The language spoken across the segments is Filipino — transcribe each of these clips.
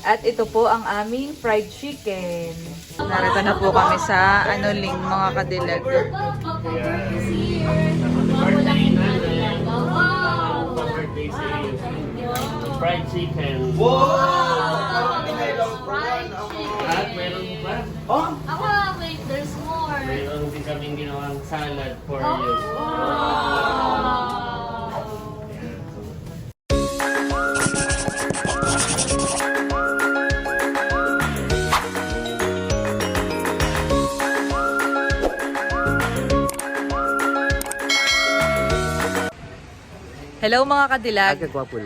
At ito po ang aming fried chicken. Narito na po kami sa ano ling mga kadilag. Fried chicken. At meron pa? Ako, wait, there's more. Meron din kaming ginawang salad for you. Hello mga kadilag.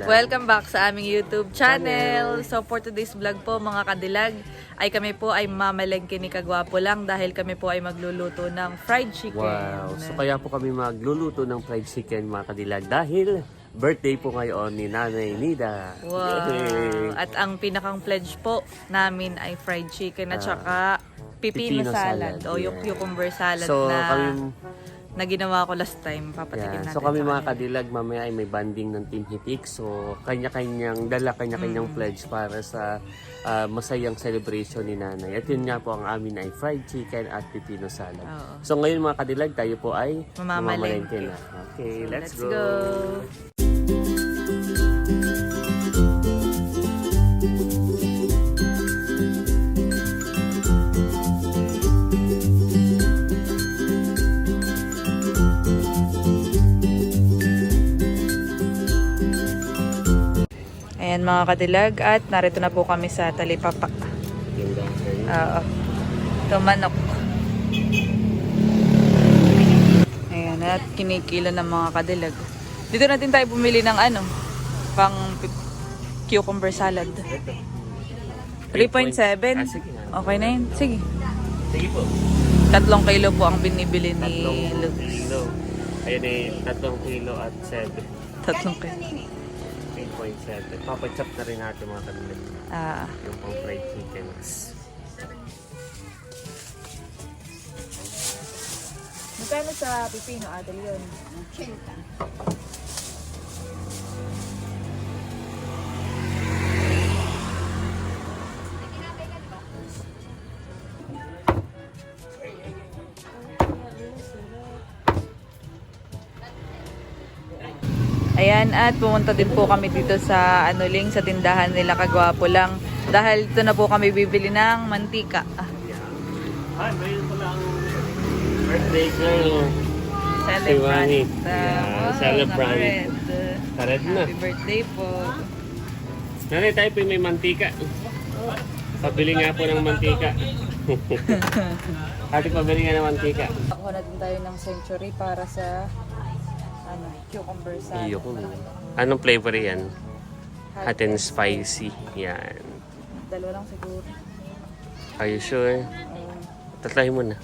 Welcome back sa aming YouTube channel. So for today's vlog po mga kadilag, ay kami po ay mamalengke ni Kagwapo lang dahil kami po ay magluluto ng fried chicken. Wow. So kaya po kami magluluto ng fried chicken mga kadilag dahil birthday po ngayon ni Nanay Nida. Wow. Yay! At ang pinakang pledge po namin ay fried chicken at saka pipino, pipino salad, salad, o yung yeah. cucumber salad So na, kami na ginawa ko last time. Papatikin Yeah. natin So kami mga kanila. kadilag, mamaya ay may banding ng Team Hitik. So kanya-kanyang, dala kanya-kanyang Mm. pledge para sa ah, masayang celebration ni nanay. At yun nga po ang amin ay fried chicken at pipino salad. Oo. So ngayon mga kadilag, tayo po ay Mamamalengke. na. Okay, So, let's, let's go. go. Ayan mga kadilag at narito na po kami sa dahil. Oo. Ito manok. Ayan, at kinikilo ng mga kadilag. Dito natin tayo bumili ng ano, pang cucumber salad. 3.7. Ah. Okay na yun. Sige. Sige po. Tatlong kilo po ang binibili ni Tatlong Lux. kilo. Ayun eh, tatlong kilo at 7. Tatlong kilo. 8.7. Papachop na rin natin mga kadilag. Ah, Yung pang fried chicken. magkano sa pipino, Adel, yun? Ayan, at pumunta din po kami dito sa ano ling sa tindahan nila kagwapo lang dahil dito na po kami bibili ng mantika. Ah, Ah, mayroon pala ang birthday girl. celebrant. Yeah, wow, celebrant. Kared na. Happy birthday po. Nanay tayo po may mantika. Pabili nga po ng mantika. Ate, pabili nga ng mantika. Nakuha na din tayo ng century para sa ano, cucumber salad. Iyo ko. Anong flavor yan? Hot Hot and spicy. Yan. Dalawa lang siguro. Are you sure? Um, Tatry mo na.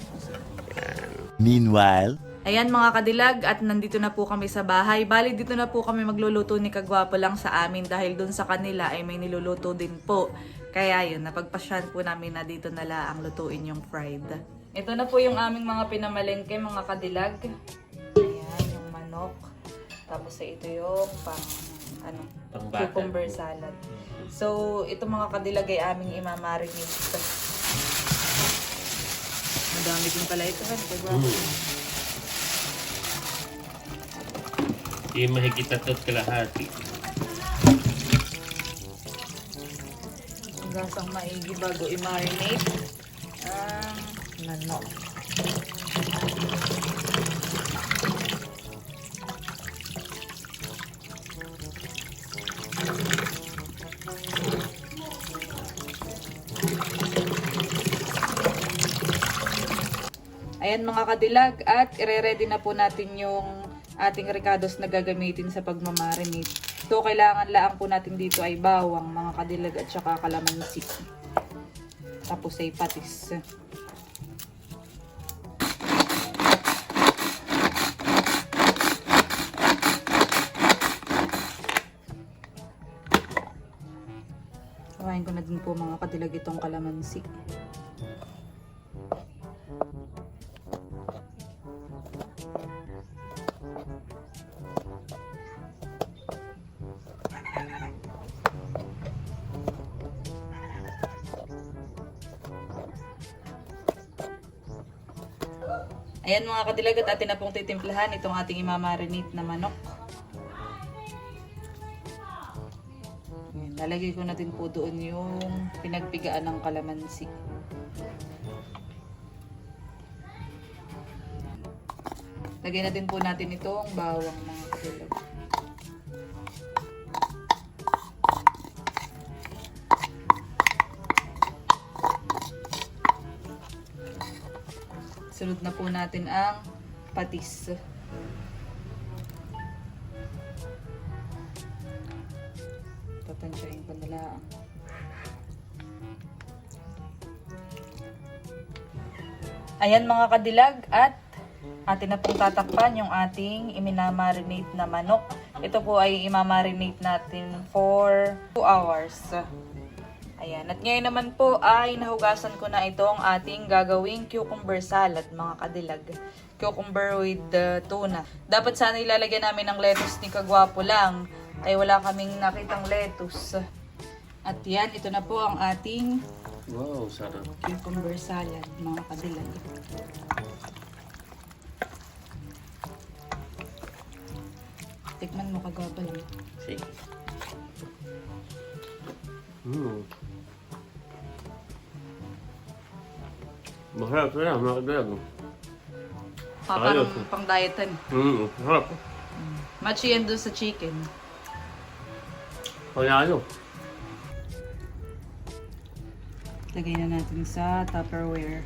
Yan. Meanwhile, Ayan mga kadilag at nandito na po kami sa bahay. Bali dito na po kami magluluto ni Kagwapo lang sa amin dahil dun sa kanila ay may niluluto din po. Kaya yun, napagpasyan po namin na dito na lang lutuin yung fried. Ito na po yung aming mga pinamalengke mga kadilag. Yung manok. Tapos eh, ito yung pang ano, Pang-bata. cucumber salad. So, ito mga kadilag ay aming imamarinate. Madami din pala ito. Ano, Kagwapo? Di mahigit at kalahati. Gasang maigi bago i-marinate ang manok. Ayan mga kadilag at ire-ready na po natin yung ating ricados na gagamitin sa pagmamarinate. So kailangan lang po natin dito ay bawang mga kadilag at saka kalamansi. Tapos ay patis. Kawain ko na din po mga kadilag itong kalamansi. Ayan mga kadilag at atin na pong titimplahan itong ating imamarinate na manok. Ayan, lalagay ko na din po doon yung pinagpigaan ng kalamansi. Lagay na din po natin itong bawang mga Sunod na po natin ang patis. Tatansyahin ko na lang. Ayan mga kadilag at atin na pong tatakpan yung ating iminamarinate na manok. Ito po ay imamarinate natin for 2 hours. Ayan. At ngayon naman po ay nahugasan ko na itong ating gagawing cucumber salad, mga kadilag. Cucumber with the tuna. Dapat sana ilalagyan namin ng lettuce ni Kagwapo lang. Ay wala kaming nakitang lettuce. At yan, ito na po ang ating Wow, sarap. cucumber salad, mga kadilag. Tikman mo Kagwapo lang. Sige. Hmm. Masarap na mga kadilag. Ah, parang Ayos. pang dietan. Hmm, sarap. Match yan doon sa chicken. Panalo. Lagay na natin sa Tupperware.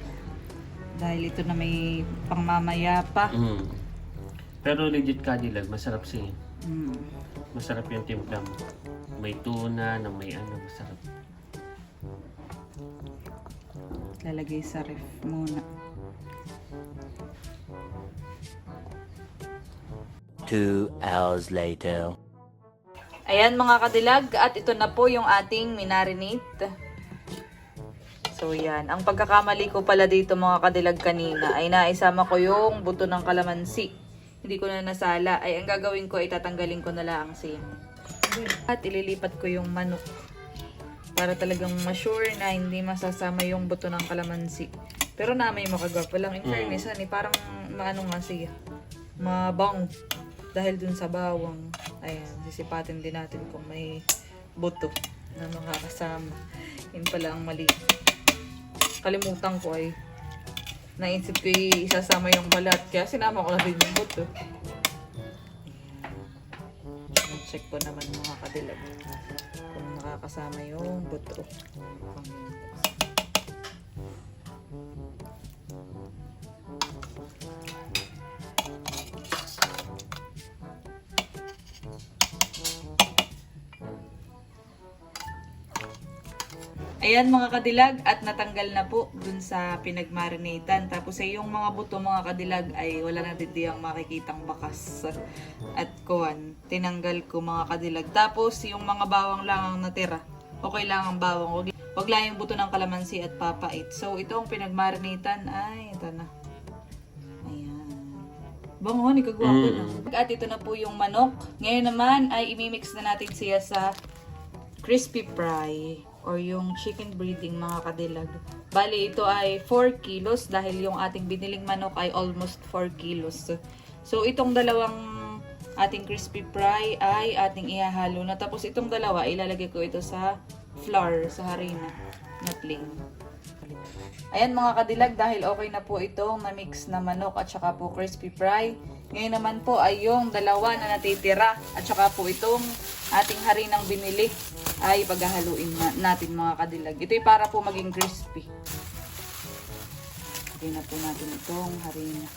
Dahil ito na may pangmamaya pa. Hmm. Pero legit kadilag, masarap siya. Mm. Masarap yung timpla mo. May tuna na may ano, masarap. Lalagay sa ref muna. Two hours later. Ayan mga kadilag, at ito na po yung ating minarinate. So yan, ang pagkakamali ko pala dito mga kadilag kanina ay naisama ko yung buto ng kalamansi. Hindi ko na nasala. Ay ang gagawin ko ay tatanggalin ko na lang siya. At ililipat ko yung manok. Para talagang ma-sure na hindi masasama yung buto ng kalamansi. Pero na may makagwapo lang. In fairness, honey, parang maano nga siya. Mabang. Dahil dun sa bawang. Ayan, sisipatin din natin kung may buto na makakasama. Yun pala ang mali. Kalimutan ko ay naisip ko isasama yung balat. Kaya sinama ko na din yung buto. Ayan. Check ko naman mga kadilag nakakasama yung buto. Ayan mga kadilag at natanggal na po dun sa pinagmarinatan. Tapos ay yung mga buto mga kadilag ay wala na din diyang makikitang bakas. At kuwan, tinanggal ko mga kadilag. Tapos yung mga bawang lang ang natira. Okay lang ang bawang. Wag, lang yung buto ng kalamansi at papait. So itong pinagmarinatan ay ito na. Ayan. Bango ni kagwapo na. At ito na po yung manok. Ngayon naman ay imimix na natin siya sa crispy fry or yung chicken breeding mga kadilag. Bali, ito ay 4 kilos dahil yung ating biniling manok ay almost 4 kilos. So, itong dalawang ating crispy fry ay ating ihahalo na. Tapos, itong dalawa, ilalagay ko ito sa flour, sa harina na plain. Ayan mga kadilag, dahil okay na po itong na-mix na manok at saka po crispy fry. Ngayon naman po ay yung dalawa na natitira at saka po itong ating harinang binili ay paghahaluin na, natin mga kadilag. Ito ay para po maging crispy. Lagyan na po natin itong harina.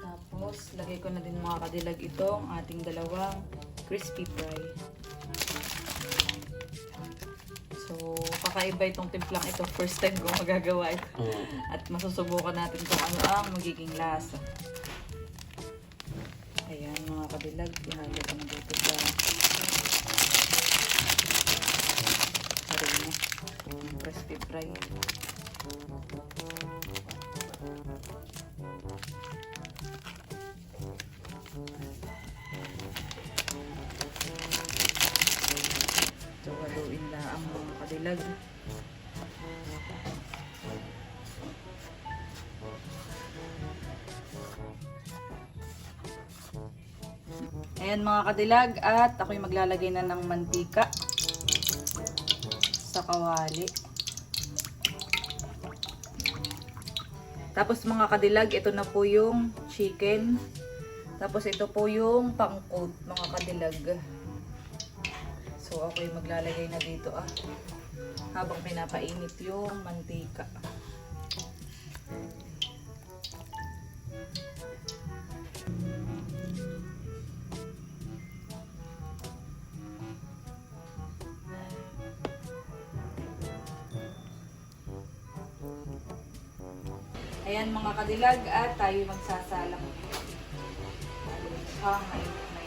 Tapos, lagay ko na din mga kadilag itong ating dalawang crispy fry. So, kakaiba itong timplang ito. First time ko magagawa ito. Hmm. At masusubukan natin kung ano ang magiging lasa. Ayan mga kadilag, ihalo ko na dito sa harina. Crispy fry. Kadilag. Ayan mga kadilag at ako'y maglalagay na ng mantika sa kawali. Tapos mga kadilag, ito na po yung chicken. Tapos ito po yung pangkot, mga kadilag. So ako'y maglalagay na dito ah. Habang pinapainit yung mantika. Ayan mga kadilag at tayo magsasalang. Ah, may, may,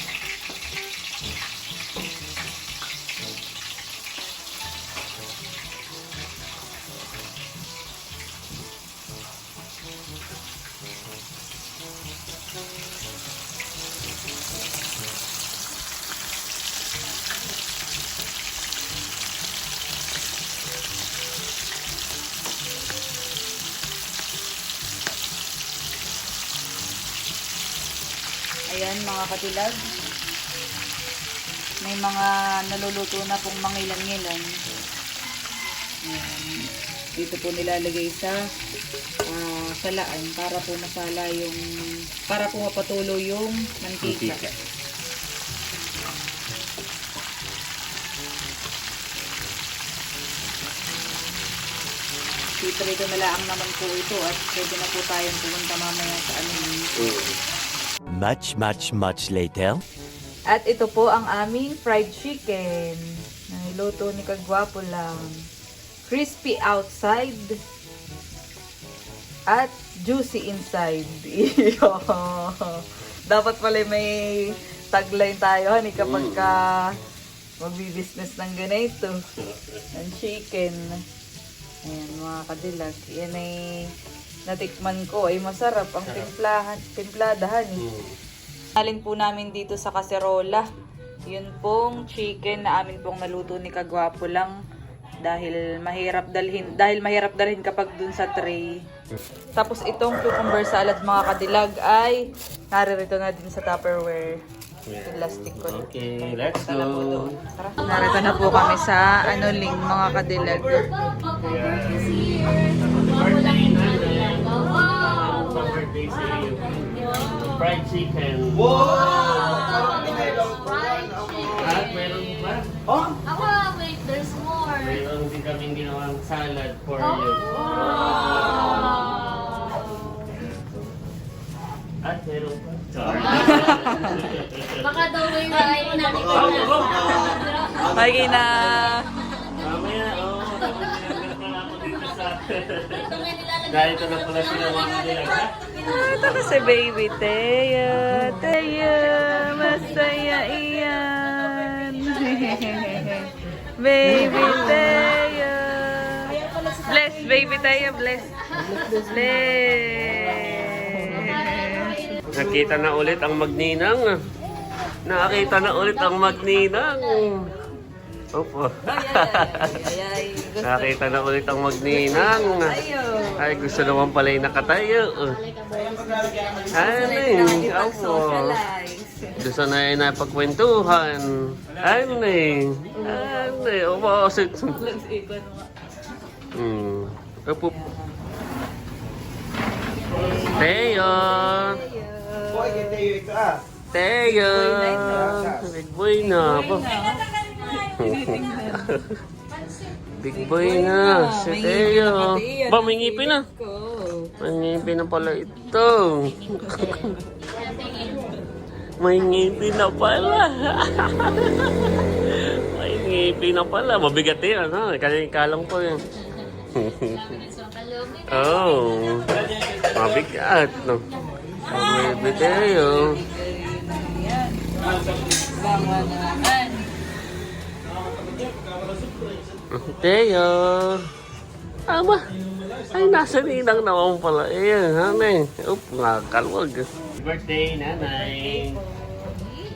Ayan mga kadilag. May mga naluluto na pong mangilan-ngilan. Ayan. Dito po nilalagay sa ah, salaan para po masala yung para po mapatulo yung mantika. Mantika. Piprito na lang naman po ito at pwede na po tayong pumunta mamaya sa amin. Much, much, much later. At ito po ang aming fried chicken. Niluto ni Kagwapo lang. Crispy outside. At juicy inside. Dapat pala may tagline tayo hani kapag ka magbi-business ng ganito. Ng chicken. Ayan mga kadilag. Yan ay natikman ko ay masarap ang timplahan, timpladahan. Eh. Alin po namin dito sa kaserola. Yun pong chicken na amin pong naluto ni Kagwapo lang dahil mahirap dalhin dahil mahirap dalhin kapag dun sa tray. Tapos itong cucumber salad mga kadilag ay naririto na din sa Tupperware. Plastic ko. Okay, let's go. Narito na po kami sa ano ling mga kadilag. birthday sa iyo. Fried chicken. At meron pa? Ako, wait, there's more. Meron din kaming ginawang salad for you. At meron pa? Baka daw may nakain natin ko na. Pagi na. Mamaya, oo. Oh. Ito nga nilalagay. Dahil ito na pala sila mga nila. Ito na si Baby Teya. Teya, masaya iyan. baby Teya. Bless, Baby Teya, bless. Bless. Nakita na ulit ang magninang. Nakita na ulit ang magninang. Opo. Ay, ay, gusto. Nakita na ulit ang magninang. Ay, gusto naman pala yung nakatayo. Eh, opo. Gusto na yung napagkwentuhan. Eh. Ano eh. Opo. Hmm. Opo. Teo. Teo. Big boy na. Aba. Big boy na. Si Teo. Ba, may ngipin na. May ngipin na pala ito. May ngipin na pala. May ngipin na pala. Mabigat yan, ha? Kaya kalang po yan. oh. Mabigat, no? Mabigat tayo. Yan. Banga naman. Teo. Aba. Ay, nasa ninang naman pala. Ayan, hanay. Oop, nakakalwag. birthday, nanay.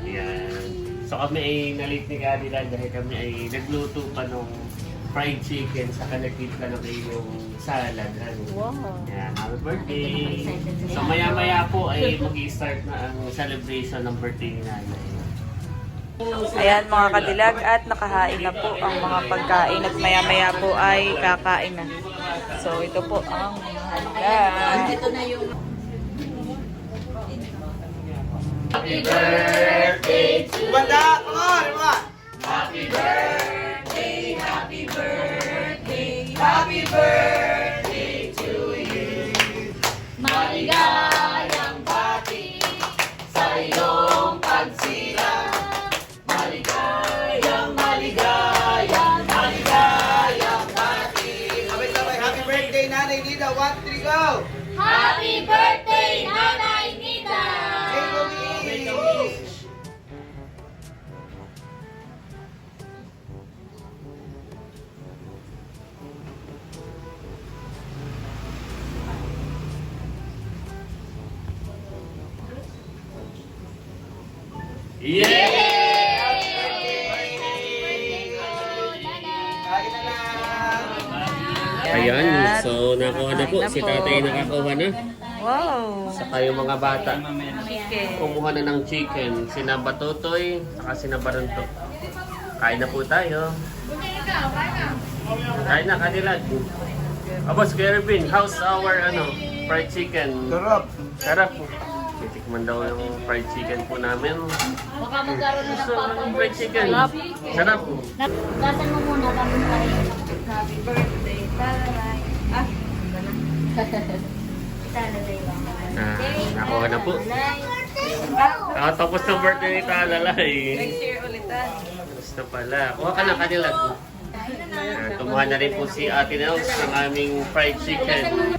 Yan. So kami ay nalit ni Cadillac dahil kami ay nagluto pa nung fried chicken sa kanagkita ng iyong salad. Wow. Yan, happy birthday. So maya maya po ay mag-start na ang celebration ng birthday ni nanay. Ayan mga kadilag at nakahain na po ang mga pagkain at maya-maya po ay kakain na. So ito po ang handa. Ito na yung... Banda, come on, come on. Maligayang Ayan, so nakuha na po. Si tatay nakakuha na. Wow! Saka yung mga bata. Chicken. Kumuha na ng chicken. Sina Batotoy, saka sina Baronto. Kain na po tayo. Kain na, kanilag. Abos, Kuya Ervin, how's our ano, fried chicken? Sarap. Sarap po. Titikman daw yung fried chicken po namin. Baka magkaroon na ng Gusto ng fried chicken. Sarap po. Gasan mo muna bago tayo. Happy birthday, talalay. Ah, Talalay lang. Ah, nakuha na po. Ah, tapos ng birthday ni Talalay. next year ulitan. Tapos na pala. Kuha ka na kanilag. Ah, kumuha na rin po si Ate Nels ng aming fried chicken.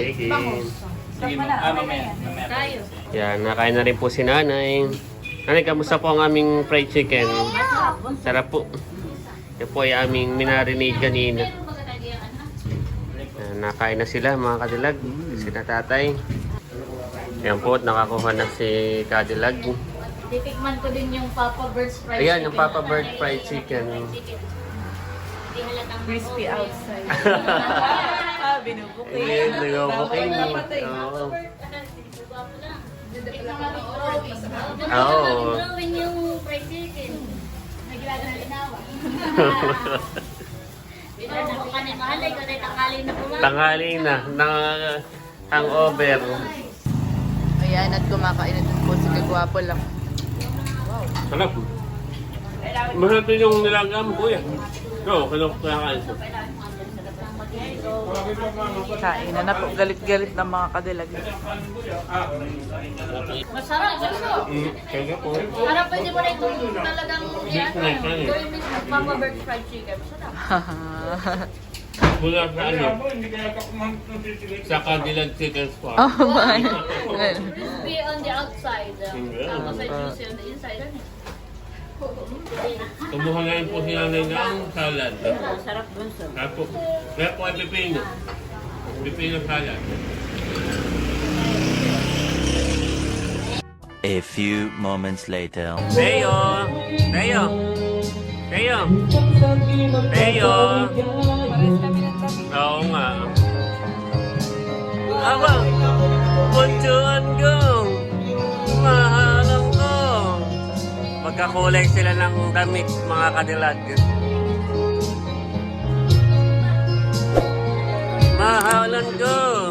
Ito. Sige. Sige, mamaya. Tayo. Yan, nakain na rin po si Nanay. Nanay, kamusta po ang aming fried chicken? Sarap po. Yan po ay aming minarinade kanina. Yan, nakain na sila mga kadilag. Sina tatay. Yan po, nakakuha na si Cadillac. Titikman ko din yung Papa Bird's fried Ayan, chicken. yung Papa Bird fried chicken. Hindi halatang Crispy outside. binubuking. Ayun, eh. Oo. Mo. Oo. Drawing yung fried chicken. Linawa. Bigla na rin tanghali na na, hangover. Ayan, at kumakain na din po si Kagwapo lang. Sarap. Masarap din yung nilagam ko yan. Oo, kaya kakain ko. Kain na na po. Galit-galit ng mga kadilag. Masarap gusto. Mm, kaya po. Parang pwede mo na itong talagang gawin mismo Papa Bird's fried chicken. Masarap. Mula sa ano? Sa Cadillac Chicken Spot. oh my. Crispy on the outside. Tapos ay juicy on the inside. Kumuha na rin po si nanay ng salad. Sarap gusto. Apo. Kaya po ay pipino. Pipino salad. A few moments later. Teo! Teo! Teo! Teo! Oo nga. Aba! Puntuan ko! Mahalang ko! Magkakulay sila ng damit, mga kadilag. Mahalan ko!